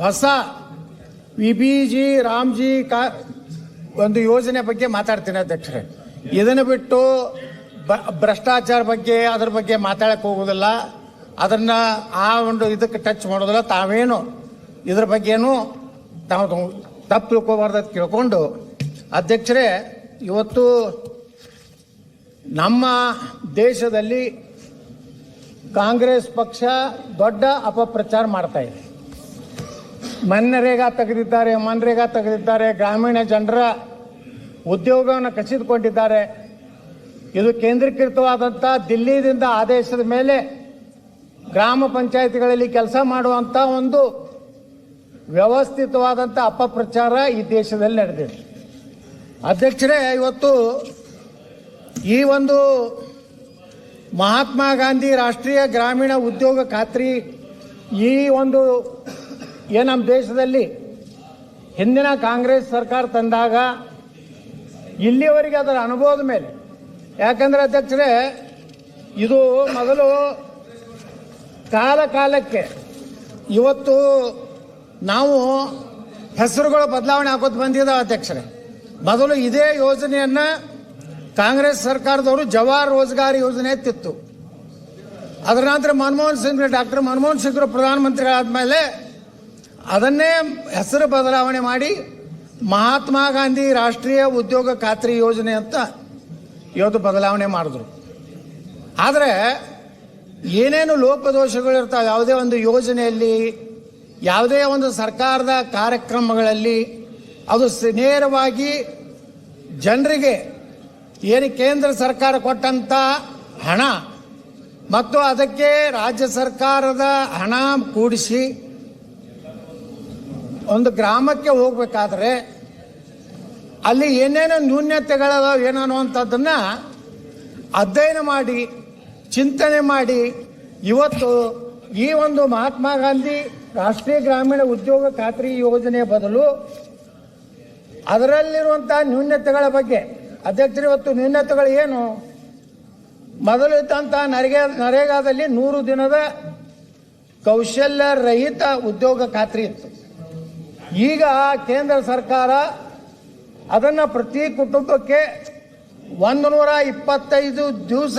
ಹೊಸ V B G Ramji ಕಾ ಒಂದು ಯೋಜನೆ ಬಗ್ಗೆ ಮಾತಾಡ್ತೀನಿ ಅಧ್ಯಕ್ಷರೇ. ಇದನ್ನು ಬಿಟ್ಟು ಭ್ರಷ್ಟಾಚಾರ ಬಗ್ಗೆ, ಅದ್ರ ಬಗ್ಗೆ ಮಾತಾಡಕ್ಕೆ ಹೋಗೋದಿಲ್ಲ. ಅದನ್ನ ಆ ಒಂದು ಇದಕ್ಕೆ ಟಚ್ ಮಾಡೋದಿಲ್ಲ. ತಾವೇನು ಇದ್ರ ಬಗ್ಗೆನೂ ತಾವು ತಪ್ಪು ತಿಳ್ಕೋಬಾರ್ದು ಅಂತ ಕೇಳ್ಕೊಂಡು ಅಧ್ಯಕ್ಷರೇ, ಇವತ್ತು ನಮ್ಮ ದೇಶದಲ್ಲಿ ಕಾಂಗ್ರೆಸ್ ಪಕ್ಷ ದೊಡ್ಡ ಅಪಪ್ರಚಾರ ಮಾಡ್ತಾ ಇದೆ. ಮನ್ರೇಗಾ ತೆಗೆದಿದ್ದಾರೆ ಮನ್ರೇಗಾ ತೆಗೆದಿದ್ದಾರೆ, ಗ್ರಾಮೀಣ ಜನರ ಉದ್ಯೋಗವನ್ನು ಕಸಿದುಕೊಂಡಿದ್ದಾರೆ. ಇದು ಕೇಂದ್ರೀಕೃತವಾದಂಥ ದಿಲ್ಲಿದಿಂದ ಆದೇಶದ ಮೇಲೆ ಗ್ರಾಮ ಪಂಚಾಯತಿಗಳಲ್ಲಿ ಕೆಲಸ ಮಾಡುವಂಥ ಒಂದು ವ್ಯವಸ್ಥಿತವಾದಂಥ ಅಪಪ್ರಚಾರ ಈ ದೇಶದಲ್ಲಿ ನಡೆದಿದೆ. ಅಧ್ಯಕ್ಷರೇ, ಇವತ್ತು ಈ ಒಂದು ಮಹಾತ್ಮ ಗಾಂಧಿ ರಾಷ್ಟ್ರೀಯ ಗ್ರಾಮೀಣ ಉದ್ಯೋಗ ಖಾತ್ರಿ ಈ ಒಂದು ಏನು ನಮ್ಮ ದೇಶದಲ್ಲಿ ಹಿಂದಿನ ಕಾಂಗ್ರೆಸ್ ಸರ್ಕಾರ ತಂದಾಗ ಇಲ್ಲಿವರೆಗೆ ಅದರ ಅನುಭವದ ಮೇಲೆ. ಯಾಕಂದ್ರೆ ಅಧ್ಯಕ್ಷರೇ, ಇದು ಮೊದಲು ಕಾಲ ಕಾಲಕ್ಕೆ ಇವತ್ತು ನಾವು ಹೆಸರುಗಳು ಬದಲಾವಣೆ ಹಾಕೋದು ಬಂದಿದ್ದಾವೆ ಅಧ್ಯಕ್ಷರೇ. ಮೊದಲು ಇದೇ ಯೋಜನೆಯನ್ನು ಕಾಂಗ್ರೆಸ್ ಸರ್ಕಾರದವರು ಜವಾಹರ್ ರೋಜ್ಗಾರ್ ಯೋಜನೆ ಎತ್ತಿತ್ತು. ಅದರ ನಂತರ ಮನಮೋಹನ್ ಸಿಂಗ್, ಡಾಕ್ಟರ್ ಮನಮೋಹನ್ ಸಿಂಗ್ರು ಪ್ರಧಾನಮಂತ್ರಿಗಳಾದ್ಮೇಲೆ ಅದನ್ನೇ ಹೆಸರು ಬದಲಾವಣೆ ಮಾಡಿ ಮಹಾತ್ಮ ಗಾಂಧಿ ರಾಷ್ಟ್ರೀಯ ಉದ್ಯೋಗ ಖಾತ್ರಿ ಯೋಜನೆ ಅಂತ ಇವತ್ತು ಬದಲಾವಣೆ ಮಾಡಿದ್ರು. ಆದರೆ ಏನೇನು ಲೋಪದೋಷಗಳಿರ್ತಾವೆ ಯಾವುದೇ ಒಂದು ಯೋಜನೆಯಲ್ಲಿ, ಯಾವುದೇ ಒಂದು ಸರ್ಕಾರದ ಕಾರ್ಯಕ್ರಮಗಳಲ್ಲಿ, ಅದು ನೇರವಾಗಿ ಜನರಿಗೆ ಏನು ಕೇಂದ್ರ ಸರ್ಕಾರ ಕೊಟ್ಟಂತ ಹಣ, ಮತ್ತು ಅದಕ್ಕೆ ರಾಜ್ಯ ಸರ್ಕಾರದ ಹಣ ಕೂಡಿಸಿ ಒಂದು ಗ್ರಾಮಕ್ಕೆ ಹೋಗ್ಬೇಕಾದ್ರೆ ಅಲ್ಲಿ ಏನೇನೋ ನ್ಯೂನ್ಯತೆಗಳದಾವ ಏನೋ ಅಂಥದ್ದನ್ನು ಅಧ್ಯಯನ ಮಾಡಿ, ಚಿಂತನೆ ಮಾಡಿ. ಇವತ್ತು ಈ ಒಂದು ಮಹಾತ್ಮ ಗಾಂಧಿ ರಾಷ್ಟ್ರೀಯ ಗ್ರಾಮೀಣ ಉದ್ಯೋಗ ಖಾತ್ರಿ ಯೋಜನೆಯ ಬದಲು ಅದರಲ್ಲಿರುವಂಥ ನ್ಯೂನ್ಯತೆಗಳ ಬಗ್ಗೆ. ಅಧ್ಯಕ್ಷರು, ಇವತ್ತು ನ್ಯೂನ್ಯತೆಗಳು ಏನು? ಮೊದಲು ಇದ್ದಂಥ ನರೇಗಾ, ನರೇಗಾದಲ್ಲಿ ನೂರು ದಿನದ ಕೌಶಲ್ಯ ರಹಿತ ಉದ್ಯೋಗ ಖಾತ್ರಿ ಇತ್ತು. ಈಗ ಕೇಂದ್ರ ಸರ್ಕಾರ ಅದನ್ನು ಪ್ರತಿ ಕುಟುಂಬಕ್ಕೆ ಒಂದು ನೂರ ಇಪ್ಪತ್ತೈದು ದಿವಸ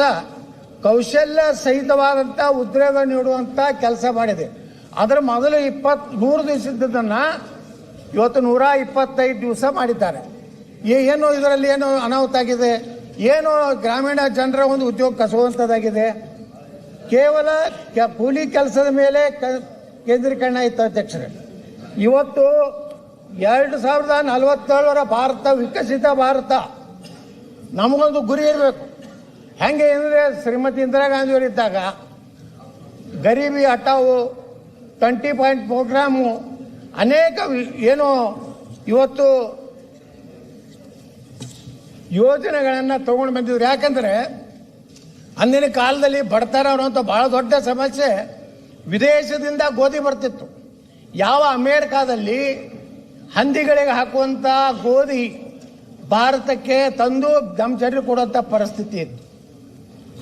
ಕೌಶಲ್ಯ ಸಹಿತವಾದಂಥ ಉದ್ಯೋಗ ನೀಡುವಂಥ ಕೆಲಸ ಮಾಡಿದೆ. ಅದರ ಮೊದಲು ಇಪ್ಪತ್, ನೂರು ದಿವಸದನ್ನು ಇವತ್ತು ನೂರ ಇಪ್ಪತ್ತೈದು ದಿವಸ ಮಾಡಿದ್ದಾರೆ. ಏನು ಇದರಲ್ಲಿ ಏನು ಅನಾಹುತ ಆಗಿದೆ? ಏನು ಗ್ರಾಮೀಣ ಜನರ ಒಂದು ಉದ್ಯೋಗ ಕಸುವಂಥದ್ದಾಗಿದೆ ಕೇವಲ ಕೂಲಿ ಕೆಲಸದ ಮೇಲೆ ಕೇಂದ್ರೀಕರಣ ಇತ್ತು ಅಧ್ಯಕ್ಷರೇ. ಇವತ್ತು ಎರಡು ಸಾವಿರದ ನಲವತ್ತೇಳರ ಭಾರತ, ವಿಕಸಿತ ಭಾರತ. ನಮಗೊಂದು ಗುರಿ ಇರಬೇಕು. ಹೆಂಗೆ ಅಂದರೆ ಶ್ರೀಮತಿ ಇಂದಿರಾ ಗಾಂಧಿಯವರಿದ್ದಾಗ ಗರೀಬಿ ಹಟಾವು ಟ್ವೆಂಟಿ ಪಾಯಿಂಟ್ ಪ್ರೋಗ್ರಾಮು ಅನೇಕ ಏನು ಇವತ್ತು ಯೋಜನೆಗಳನ್ನು ತೊಗೊಂಡು ಬಂದಿದ್ರು. ಯಾಕಂದರೆ ಅಂದಿನ ಕಾಲದಲ್ಲಿ ಬಡತನ ಅನ್ನೋಂಥ ಭಾಳ ದೊಡ್ಡ ಸಮಸ್ಯೆ ವಿದೇಶದಿಂದ ಗೋಧಿ ಬರ್ತಿತ್ತು. ಯಾವ ಅಮೇರಿಕಾದಲ್ಲಿ ಹಂದಿಗಳಿಗೆ ಹಾಕುವಂಥ ಗೋಧಿ ಭಾರತಕ್ಕೆ ತಂದು ದಮಚರಿ ಕೊಡುವಂಥ ಪರಿಸ್ಥಿತಿ ಇತ್ತು.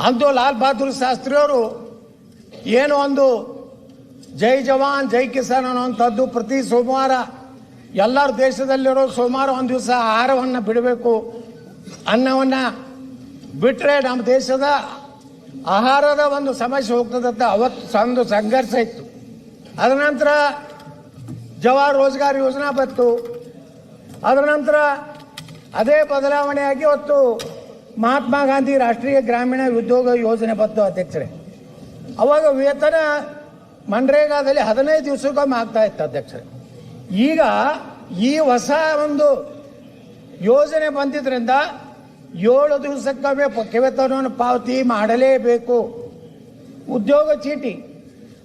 ಅಂದು ಲಾಲ್ ಬಹದ್ದೂರ್ ಶಾಸ್ತ್ರಿಯವರು ಏನು ಒಂದು ಜೈ ಜವಾನ್, ಜೈ ಕಿಸಾನ್ ಅನ್ನುವಂಥದ್ದು ಪ್ರತಿ ಸೋಮವಾರ ಎಲ್ಲರ ದೇಶದಲ್ಲಿರೋ ಸೋಮವಾರ ಒಂದು ದಿವಸ ಆಹಾರವನ್ನು ಬಿಡಬೇಕು ಅನ್ನವನ್ನು ಬಿಟ್ಟರೆ ನಮ್ಮ ದೇಶದ ಆಹಾರದ ಒಂದು ಸಮಸ್ಯೆ ಹೋಗ್ತದಂತ ಅಂತ ಅವತ್ತು ಒಂದು ಸಂಘರ್ಷ ಇತ್ತು. ಅದರ ನಂತರ ಜವಾಹರ್ ರೋಜ್ಗಾರ್ ಯೋಜನಾ ಬಂತು. ಅದರ ನಂತರ ಅದೇ ಬದಲಾವಣೆಯಾಗಿ ಇವತ್ತು ಮಹಾತ್ಮ ಗಾಂಧಿ ರಾಷ್ಟ್ರೀಯ ಗ್ರಾಮೀಣ ಉದ್ಯೋಗ ಯೋಜನೆ ಬಂತು ಅಧ್ಯಕ್ಷರೇ. ಅವಾಗ ವೇತನ ಮನ್ರೇಗಾದಲ್ಲಿ ಹದಿನೈದು ದಿವಸಕ್ಕೊಮ್ಮೆ ಆಗ್ತಾ ಇತ್ತು ಅಧ್ಯಕ್ಷರೇ. ಈಗ ಈ ಹೊಸ ಒಂದು ಯೋಜನೆ ಬಂದಿದ್ರಿಂದ ಏಳು ದಿವಸಕ್ಕೊಮ್ಮೆ ವೇತನವನ್ನು ಪಾವತಿ ಮಾಡಲೇಬೇಕು. ಉದ್ಯೋಗ ಚೀಟಿ.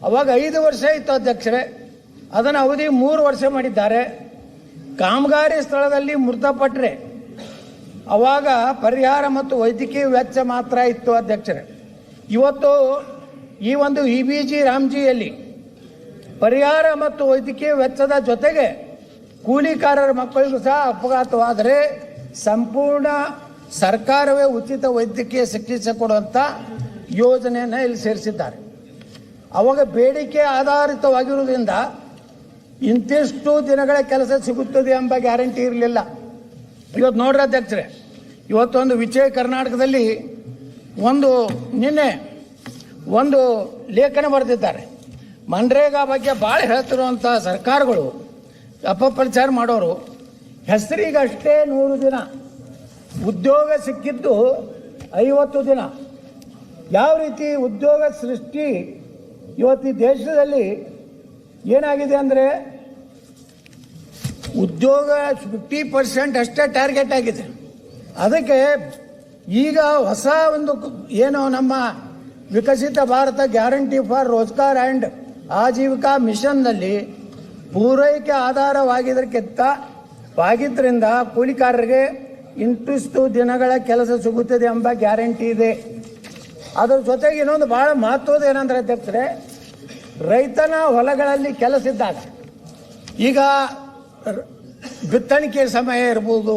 ಅವಾಗ ಐದು ವರ್ಷ ಇತ್ತು ಅಧ್ಯಕ್ಷರೇ. ಅದನ್ನು ಅವಧಿ ಮೂರು ವರ್ಷ ಮಾಡಿದ್ದಾರೆ. ಕಾಮಗಾರಿ ಸ್ಥಳದಲ್ಲಿ ಮೃತಪಟ್ಟರೆ ಅವಾಗ ಪರಿಹಾರ ಮತ್ತು ವೈದ್ಯಕೀಯ ವೆಚ್ಚ ಮಾತ್ರ ಇತ್ತು ಅಧ್ಯಕ್ಷರೇ. ಇವತ್ತು ಈ ಒಂದು ಇ ಬಿ ಜಿ ರಾಮ್ಜಿಯಲ್ಲಿ ಪರಿಹಾರ ಮತ್ತು ವೈದ್ಯಕೀಯ ವೆಚ್ಚದ ಜೊತೆಗೆ ಕೂಲಿಕಾರರ ಮಕ್ಕಳಿಗೂ ಸಹ ಅಪಘಾತವಾದರೆ ಸಂಪೂರ್ಣ ಸರ್ಕಾರವೇ ಉಚಿತ ವೈದ್ಯಕೀಯ ಚಿಕಿತ್ಸೆ ಕೊಡುವಂಥ ಯೋಜನೆಯನ್ನು ಇಲ್ಲಿ ಸೇರಿಸಿದ್ದಾರೆ. ಅವಾಗ ಬೇಡಿಕೆ ಆಧಾರಿತವಾಗಿರುವುದರಿಂದ ಇಂತಿಷ್ಟು ದಿನಗಳ ಕೆಲಸ ಸಿಗುತ್ತದೆ ಎಂಬ ಗ್ಯಾರಂಟಿ ಇರಲಿಲ್ಲ. ಇವತ್ತು ನೋಡ್ರಿ ಅಧ್ಯಕ್ಷರೇ ಇವತ್ತೊಂದು ವಿಜಯ ಕರ್ನಾಟಕದಲ್ಲಿ ಒಂದು ನಿನ್ನೆ ಒಂದು ಲೇಖನ ಬರೆದಿದ್ದಾರೆ. ಮನ್ರೇಗಾ ಬಗ್ಗೆ ಭಾಳ ಹೇಳ್ತಿರುವಂಥ ಸರ್ಕಾರಗಳು ಅಪಪ್ರಚಾರ ಮಾಡೋರು, ಹೆಸರಿಗಷ್ಟೇ ನೂರು ದಿನ, ಉದ್ಯೋಗ ಸಿಕ್ಕಿದ್ದು ಐವತ್ತು ದಿನ. ಯಾವ ರೀತಿ ಉದ್ಯೋಗ ಸೃಷ್ಟಿ ಇವತ್ತು ದೇಶದಲ್ಲಿ ಏನಾಗಿದೆ ಅಂದರೆ ಉದ್ಯೋಗ ಫಿಫ್ಟಿ ಪರ್ಸೆಂಟ್ ಅಷ್ಟೇ ಟಾರ್ಗೆಟ್ ಆಗಿದೆ. ಅದಕ್ಕೆ ಈಗ ಹೊಸ ಒಂದು ಏನು ನಮ್ಮ Viksit Bharat guarantee for Rozgar and Ajeevika ಮಿಷನ್ನಲ್ಲಿ ಪೂರೈಕೆ ಆಧಾರವಾಗಿದ್ದಕ್ಕಿಂತ ವಾಗಿದ್ದರಿಂದ ಕೂಲಿಕಾರರಿಗೆ ಇಂಟಿಷ್ಟು ದಿನಗಳ ಕೆಲಸ ಸಿಗುತ್ತದೆ ಎಂಬ ಗ್ಯಾರಂಟಿ ಇದೆ. ಅದರ ಜೊತೆಗೆ ಇನ್ನೊಂದು ಭಾಳ ಮಹತ್ವದ ಏನಂದ್ರೆ ಅಧ್ಯಕ್ಷರೇ ರೈತನ ಹೊಲಗಳಲ್ಲಿ ಕೆಲಸ ಇದ್ದಾಗ, ಈಗ ಬಿತ್ತಣಿಕೆ ಸಮಯ ಇರ್ಬೋದು,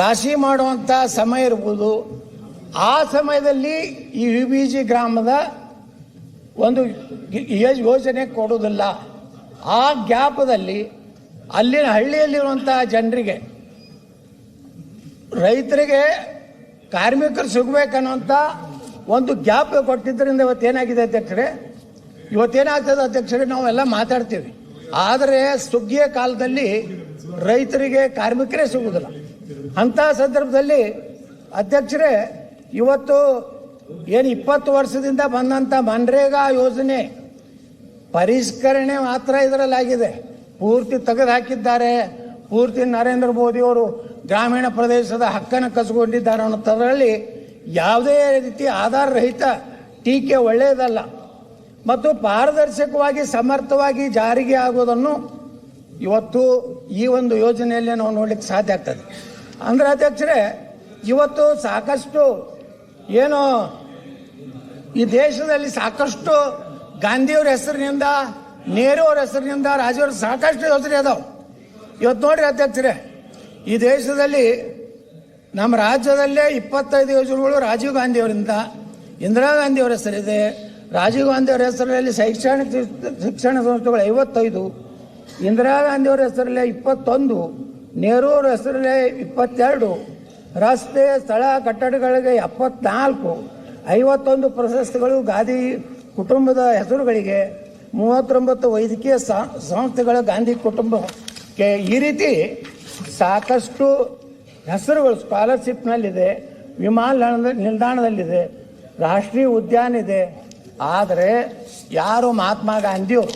ರಾಶಿ ಮಾಡುವಂಥ ಸಮಯ ಇರ್ಬೋದು, ಆ ಸಮಯದಲ್ಲಿ ಈ ವಿ ಬಿ ಜಿ ಗ್ರಾಮದ ಒಂದು ಯೋಜನೆ ಕೊಡೋದಿಲ್ಲ ಆ ಗ್ಯಾಪದಲ್ಲಿ ಅಲ್ಲಿನ ಹಳ್ಳಿಯಲ್ಲಿರುವಂಥ ಜನರಿಗೆ, ರೈತರಿಗೆ ಕಾರ್ಮಿಕರು ಸಿಗಬೇಕನ್ನುವಂಥ ಒಂದು ಗ್ಯಾಪ್ ಕೊಟ್ಟಿದ್ದರಿಂದ ಇವತ್ತೇನಾಗಿದೆ ಅಧ್ಯಕ್ಷರೇ ಇವತ್ತೇನಾಗ್ತದೆ ಅಧ್ಯಕ್ಷರೇ, ನಾವೆಲ್ಲ ಮಾತಾಡ್ತೀವಿ. ಆದರೆ ಸುಗ್ಗಿಯ ಕಾಲದಲ್ಲಿ ರೈತರಿಗೆ, ಕಾರ್ಮಿಕರೇ ಸಿಗುವುದಿಲ್ಲ. ಅಂಥ ಸಂದರ್ಭದಲ್ಲಿ ಅಧ್ಯಕ್ಷರೇ, ಇವತ್ತು ಏನು ಇಪ್ಪತ್ತು ವರ್ಷದಿಂದ ಬಂದಂಥ ಮನ್ರೇಗಾ ಯೋಜನೆ ಪರಿಷ್ಕರಣೆ ಮಾತ್ರ ಇದರಲ್ಲಾಗಿದೆ. ಪೂರ್ತಿ ತೆಗೆದು ಹಾಕಿದ್ದಾರೆ ಪೂರ್ತಿ ನರೇಂದ್ರ ಮೋದಿ ಅವರು ಗ್ರಾಮೀಣ ಪ್ರದೇಶದ ಹಕ್ಕನ್ನು ಕಸ್ಕೊಂಡಿದ್ದಾರೆ ಅನ್ನೋದರಲ್ಲಿ ಯಾವುದೇ ರೀತಿ ಆಧಾರ ರಹಿತ ಟೀಕೆ ಒಳ್ಳೆಯದಲ್ಲ. ಮತ್ತು ಪಾರದರ್ಶಕವಾಗಿ, ಸಮರ್ಥವಾಗಿ ಜಾರಿಗೆ ಆಗುವುದನ್ನು ಇವತ್ತು ಈ ಒಂದು ಯೋಜನೆಯಲ್ಲಿ ನಾವು ನೋಡ್ಲಿಕ್ಕೆ ಸಾಧ್ಯ ಆಗ್ತದೆ. ಅಂದ್ರೆ ಅಧ್ಯಕ್ಷರೇ, ಇವತ್ತು ಸಾಕಷ್ಟು ಏನು ಈ ದೇಶದಲ್ಲಿ ಸಾಕಷ್ಟು ಗಾಂಧಿಯವ್ರ ಹೆಸರಿನಿಂದ ನೆಹರು ಅವ್ರ ಹೆಸರಿನಿಂದ, ರಾಜೀವ್ರ ಸಾಕಷ್ಟು ಯೋಜನೆ ಅದಾವ. ಇವತ್ತು ನೋಡ್ರಿ ಅಧ್ಯಕ್ಷರೇ, ಈ ದೇಶದಲ್ಲಿ ನಮ್ಮ ರಾಜ್ಯದಲ್ಲೇ ಇಪ್ಪತ್ತೈದು ಯೋಜನೆಗಳು ರಾಜೀವ್ ಗಾಂಧಿಯವರಿಂದ, ಇಂದಿರಾ ಗಾಂಧಿಯವರ ಹೆಸರಿದೆ ರಾಜೀವ್ ಗಾಂಧಿ ಅವರ ಹೆಸರಲ್ಲಿ ಶೈಕ್ಷಣಿಕ ಶಿಕ್ಷಣ ಸಂಸ್ಥೆಗಳು ಐವತ್ತೈದು, ಇಂದಿರಾ ಗಾಂಧಿ ಅವರ ಹೆಸರಲ್ಲೇ ಇಪ್ಪತ್ತೊಂದು ನೆಹರು ಅವರ ಹೆಸರಲ್ಲೇ ಇಪ್ಪತ್ತೆರಡು, ರಸ್ತೆ, ಸ್ಥಳ, ಕಟ್ಟಡಗಳಿಗೆ ಎಪ್ಪತ್ನಾಲ್ಕು, ಐವತ್ತೊಂದು ಪ್ರಶಸ್ತಿಗಳು ಗಾಂಧಿ ಕುಟುಂಬದ ಹೆಸರುಗಳಿಗೆ, ಮೂವತ್ತೊಂಬತ್ತು ವೈದ್ಯಕೀಯ ಸಂಸ್ಥೆಗಳ ಗಾಂಧಿ ಕುಟುಂಬಕ್ಕೆ ಈ ರೀತಿ ಸಾಕಷ್ಟು ಹೆಸರುಗಳು ಸ್ಕಾಲರ್ಶಿಪ್ನಲ್ಲಿದೆ, ವಿಮಾನ ನಿಲ್ದಾಣದಲ್ಲಿದೆ, ರಾಷ್ಟ್ರೀಯ ಉದ್ಯಾನ ಇದೆ ಆದರೆ ಯಾರು ಮಹಾತ್ಮ ಗಾಂಧಿಯವರು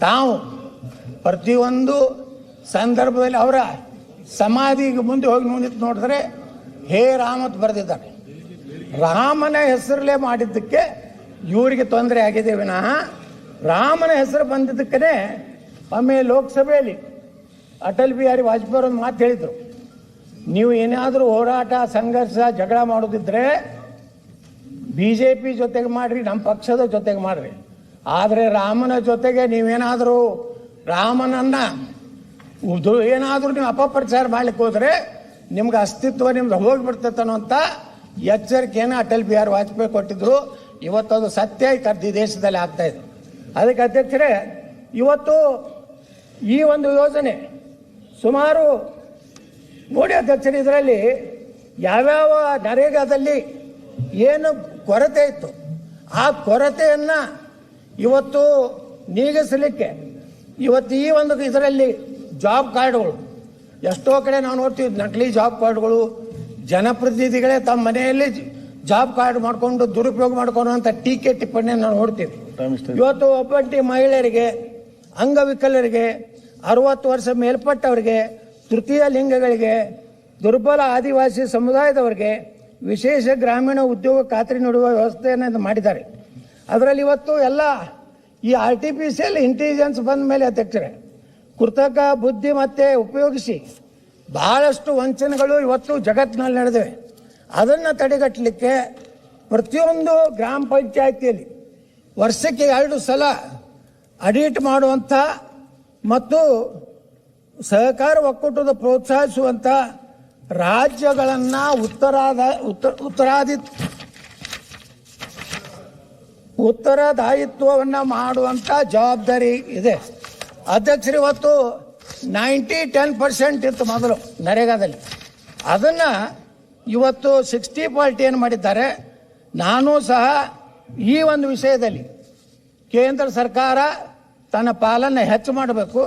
ತಾವು ಪ್ರತಿಯೊಂದು ಸಂದರ್ಭದಲ್ಲಿ ಅವರ ಸಮಾಧಿಗೆ ಮುಂದೆ ಹೋಗಿ ನಿಂತು ನೋಡಿದ್ರೆ ಹೇ ರಾಮತ್ ಬರೆದಿದ್ದಾರೆ. ರಾಮನ ಹೆಸರಲ್ಲೇ ಮಾಡಿದ್ದಕ್ಕೆ ಇವರಿಗೆ ತೊಂದರೆ ಆಗಿದೆ ವಿನಃ ರಾಮನ ಹೆಸರು ಬಂದಿದ್ದಕ್ಕೇ ಒಮ್ಮೆ ಲೋಕಸಭೆಯಲ್ಲಿ ಅಟಲ್ ಬಿಹಾರಿ ವಾಜಪೇಯಿ ಅವರು ಒಂದು ಮಾತು ಹೇಳಿದರು. ನೀವು ಏನಾದರೂ ಹೋರಾಟ, ಸಂಘರ್ಷ, ಜಗಳ ಮಾಡೋದಿದ್ರೆ ಬಿ ಜೆ ಪಿ ಜೊತೆಗೆ ಮಾಡ್ರಿ ನಮ್ಮ ಪಕ್ಷದ ಜೊತೆಗೆ ಮಾಡ್ರಿ. ಆದರೆ ರಾಮನ ಜೊತೆಗೆ ನೀವೇನಾದರೂ ರಾಮನನ್ನ ಉದು ಏನಾದರೂ ನೀವು ಅಪಪ್ರಚಾರ ಮಾಡ್ಲಿಕ್ಕೆ ಹೋದರೆ ನಿಮ್ಗೆ ಅಸ್ತಿತ್ವ ನಿಮ್ದು ಹೋಗಿಬಿಡ್ತೈತೆ ಅಂತ ಎಚ್ಚರಿಕೆಯನ್ನು ಅಟಲ್ ಬಿಹಾರಿ ವಾಜಪೇಯಿ ಕೊಟ್ಟಿದ್ರು. ಇವತ್ತದು ಸತ್ಯ ಕರ್ದಿ ದೇಶದಲ್ಲಿ ಆಗ್ತಾ ಇದೆ. ಅದಕ್ಕೆ ಅಧ್ಯಕ್ಷರೇ, ಇವತ್ತು ಈ ಒಂದು ಯೋಜನೆ ಸುಮಾರು ನೋಡಿ ಅಧ್ಯಕ್ಷರೇ ಇದರಲ್ಲಿ ಯಾವ್ಯಾವ ನರೇಗಾದಲ್ಲಿ ಏನು ಕೊರತೆ ಇತ್ತು. ಆ ಕೊರತೆಯನ್ನು ಇವತ್ತು ನೀಗಿಸಲಿಕ್ಕೆ ಇವತ್ತು ಈ ಒಂದು ಇದರಲ್ಲಿ ಜಾಬ್ ಕಾರ್ಡ್ಗಳು ಎಷ್ಟೋ ಕಡೆ ನಾವು ನೋಡ್ತೀವಿ ನಕಲಿ ಜಾಬ್ ಕಾರ್ಡ್ಗಳು ಜನಪ್ರತಿನಿಧಿಗಳೇ ತಮ್ಮ ಮನೆಯಲ್ಲಿ ಜಾಬ್ ಕಾರ್ಡ್ ಮಾಡಿಕೊಂಡು ದುರುಪಯೋಗ ಮಾಡ್ಕೊಳ್ಳುವಂಥ ಟೀಕೆ ಟಿಪ್ಪಣಿಯನ್ನು ನಾವು ನೋಡ್ತೀವಿ. ಇವತ್ತು ಒಬ್ಬಂಟಿ ಮಹಿಳೆಯರಿಗೆ ಅಂಗವಿಕಲರಿಗೆ ಅರವತ್ತು ವರ್ಷ ಮೇಲ್ಪಟ್ಟವರಿಗೆ ತೃತೀಯ ಲಿಂಗಗಳಿಗೆ ದುರ್ಬಲ ಆದಿವಾಸಿ ಸಮುದಾಯದವರಿಗೆ ವಿಶೇಷ ಗ್ರಾಮೀಣ ಉದ್ಯೋಗ ಖಾತ್ರಿ ನೀಡುವ ವ್ಯವಸ್ಥೆಯನ್ನು ಮಾಡಿದ್ದಾರೆ. ಅದರಲ್ಲಿ ಇವತ್ತು ಎಲ್ಲ ಈ ಆರ್ ಟಿಪಿಎಸ್ ಇಂಟೆಲಿಜೆನ್ಸ್ ಬಂದ ಮೇಲೆ ಅಧ್ಯಕ್ಷರೇ, ಕೃತಕ ಬುದ್ಧಿ ಮತ್ತೆ ಉಪಯೋಗಿಸಿ ಬಹಳಷ್ಟು ವಂಚನೆಗಳು ಇವತ್ತು ಜಗತ್ತಿನಲ್ಲಿ ನಡೆದಿವೆ. ಅದನ್ನು ತಡೆಗಟ್ಟಲಿಕ್ಕೆ ಪ್ರತಿಯೊಂದು ಗ್ರಾಮ ಪಂಚಾಯತಿಯಲ್ಲಿ ವರ್ಷಕ್ಕೆ ಎರಡು ಸಲ ಅಡಿಟ್ ಮಾಡುವಂಥ ಮತ್ತು ಸಹಕಾರ ಒಕ್ಕೂಟದ ಪ್ರೋತ್ಸಾಹಿಸುವಂಥ ರಾಜ್ಯಗಳನ್ನು ಉತ್ತರಾದ, ಉತ್ತರ, ಉತ್ತರಾದಿ ಉತ್ತರದಾಯಿತ್ವವನ್ನು ಮಾಡುವಂಥ ಜವಾಬ್ದಾರಿ ಇದೆ. ಅಧ್ಯಕ್ಷರು ಇವತ್ತು ನೈಂಟಿ ಟೆನ್ ಪರ್ಸೆಂಟ್ ಇತ್ತು ಮೊದಲು ನರೇಗಾದಲ್ಲಿ. ಅದನ್ನ ಇವತ್ತು ಸಿಕ್ಸ್ಟಿ ಪಾರ್ಟಿ ಏನು ಮಾಡಿದ್ದಾರೆ? ನಾನು ಸಹ ಈ ಒಂದು ವಿಷಯದಲ್ಲಿ ಕೇಂದ್ರ ಸರ್ಕಾರ ತನ್ನ ಪಾಲನ್ನು ಹೆಚ್ಚು ಮಾಡಬೇಕು.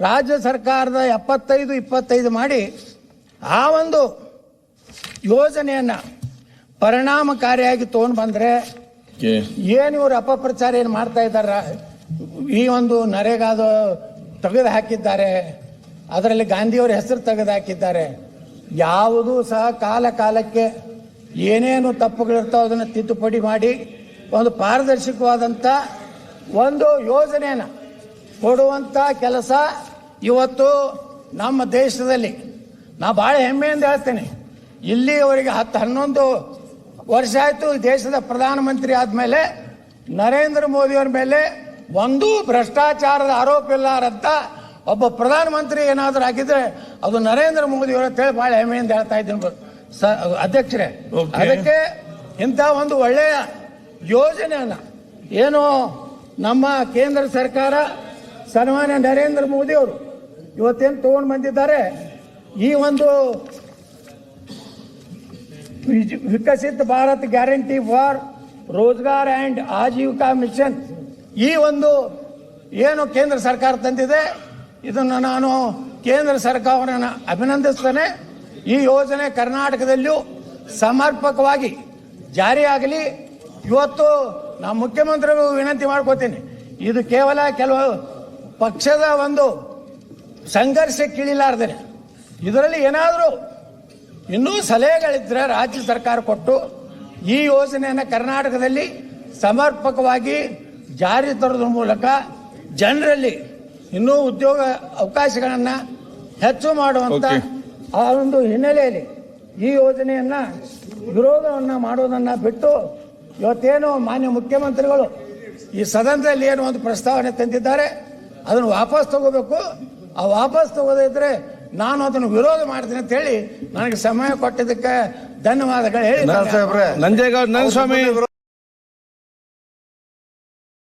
ರಾಜ್ಯ ಸರ್ಕಾರದ ಎಪ್ಪತ್ತೈದು, ಇಪ್ಪತ್ತೈದು ಮಾಡಿ ಆ ಒಂದು ಯೋಜನೆಯನ್ನು ಪರಿಣಾಮಕಾರಿಯಾಗಿ ತೊಗೊಂಡು ಬಂದರೆ. ಏನು ಇವರು ಅಪಪ್ರಚಾರ ಏನು ಮಾಡ್ತಾ ಇದ್ದಾರ? ಈ ಒಂದು ನರೇಗಾದ ತೆಗೆದು ಹಾಕಿದ್ದಾರೆ. ಅದರಲ್ಲಿ ಗಾಂಧಿಯವರ ಹೆಸರು ತೆಗೆದು ಹಾಕಿದ್ದಾರೆ. ಯಾವುದೂ ಸಹ ಕಾಲ ಕಾಲಕ್ಕೆ ಏನೇನು ತಪ್ಪುಗಳಿರ್ತಾವ ಅದನ್ನು ತಿದ್ದುಪಡಿ ಮಾಡಿ ಒಂದು ಪಾರದರ್ಶಕವಾದಂಥ ಒಂದು ಯೋಜನೆಯನ್ನು ಕೊಡುವಂಥ ಕೆಲಸ ಇವತ್ತು ನಮ್ಮ ದೇಶದಲ್ಲಿ ನಾ ಭಾಳ ಹೆಮ್ಮೆಯಿಂದ ಹೇಳ್ತೇನೆ. ಇಲ್ಲಿಯವರೆಗೆ ಹತ್ತು ಹನ್ನೊಂದು ವರ್ಷ ಆಯಿತು ದೇಶದ ಪ್ರಧಾನಮಂತ್ರಿ ಆದಮೇಲೆ ನರೇಂದ್ರ ಮೋದಿಯವರ ಮೇಲೆ ಒಂದೂ ಭ್ರಷ್ಟಾಚಾರದ ಆರೋಪ ಇಲ್ಲಾರಂತ ಒಬ್ಬ ಪ್ರಧಾನಮಂತ್ರಿ ಏನಾದರೂ ಆಗಿದ್ರೆ ಅದು ನರೇಂದ್ರ ಮೋದಿಯವರ ಅಂತೇಳಿ ಭಾಳ ಹೆಮ್ಮೆಯಿಂದ ಹೇಳ್ತಾ ಇದ್ದೀನಿ ಸ- ಅಧ್ಯಕ್ಷರೇ ಅದಕ್ಕೆ ಇಂಥ ಒಂದು ಒಳ್ಳೆಯ ಯೋಜನೆಯನ್ನ ಏನು ನಮ್ಮ ಕೇಂದ್ರ ಸರ್ಕಾರ ಸನ್ಮಾನ್ಯ ನರೇಂದ್ರ ಮೋದಿಯವರು ಇವತ್ತೇನು ತಗೊಂಡು ಬಂದಿದ್ದಾರೆ ಈ ಒಂದು Viksit Bharat guarantee for Rozgar and Ajeevika mission. ಈ ಒಂದು ಏನು ಕೇಂದ್ರ ಸರ್ಕಾರ ತಂದಿದೆ, ಇದನ್ನು ನಾನು ಕೇಂದ್ರ ಸರ್ಕಾರವನ್ನು ಅಭಿನಂದಿಸ್ತೇನೆ. ಈ ಯೋಜನೆ ಕರ್ನಾಟಕದಲ್ಲಿಯೂ ಸಮರ್ಪಕವಾಗಿ ಜಾರಿಯಾಗಲಿ. ಇವತ್ತು ನಾ ಮುಖ್ಯಮಂತ್ರಿಗಳು ವಿನಂತಿ ಮಾಡ್ಕೋತೀನಿ. ಇದು ಕೇವಲ ಕೆಲವು ಪಕ್ಷದ ಒಂದು ಸಂಘರ್ಷಕ್ಕೆ ಇಳಿಲಾರ್ದೇನೆ. ಇದರಲ್ಲಿ ಏನಾದರೂ ಇನ್ನೂ ಸಲಹೆಗಳಿದ್ರೆ ರಾಜ್ಯ ಸರ್ಕಾರ ಕೊಟ್ಟು ಈ ಯೋಜನೆಯನ್ನು ಕರ್ನಾಟಕದಲ್ಲಿ ಸಮರ್ಪಕವಾಗಿ ಜಾರಿ ತರೋದ್ರ ಮೂಲಕ ಜನರಲ್ಲಿ ಇನ್ನೂ ಉದ್ಯೋಗ ಅವಕಾಶಗಳನ್ನು ಹೆಚ್ಚು ಮಾಡುವಂತ ಆ ಒಂದು ಹಿನ್ನೆಲೆಯಲ್ಲಿ ಈ ಯೋಜನೆಯನ್ನ ವಿರೋಧವನ್ನ ಮಾಡೋದನ್ನ ಬಿಟ್ಟು ಇವತ್ತೇನು ಮಾನ್ಯ ಮುಖ್ಯಮಂತ್ರಿಗಳು ಈ ಸದನದಲ್ಲಿ ಏನು ಒಂದು ಪ್ರಸ್ತಾವನೆ ತಂದಿದ್ದಾರೆ ಅದನ್ನು ವಾಪಸ್ ತಗೋಬೇಕು. ಆ ವಾಪಸ್ ತಗೋದಿದ್ರೆ ನಾನು ಅದನ್ನು ವಿರೋಧ ಮಾಡ್ತೀನಿ ಅಂತ ಹೇಳಿ ನನಗೆ ಸಮಯ ಕೊಟ್ಟಿದ್ದಕ್ಕೆ ಧನ್ಯವಾದಗಳು ಹೇಳಿ ನಂಜೇಗೌಡ ನಂಜಸ್ವಾಮಿ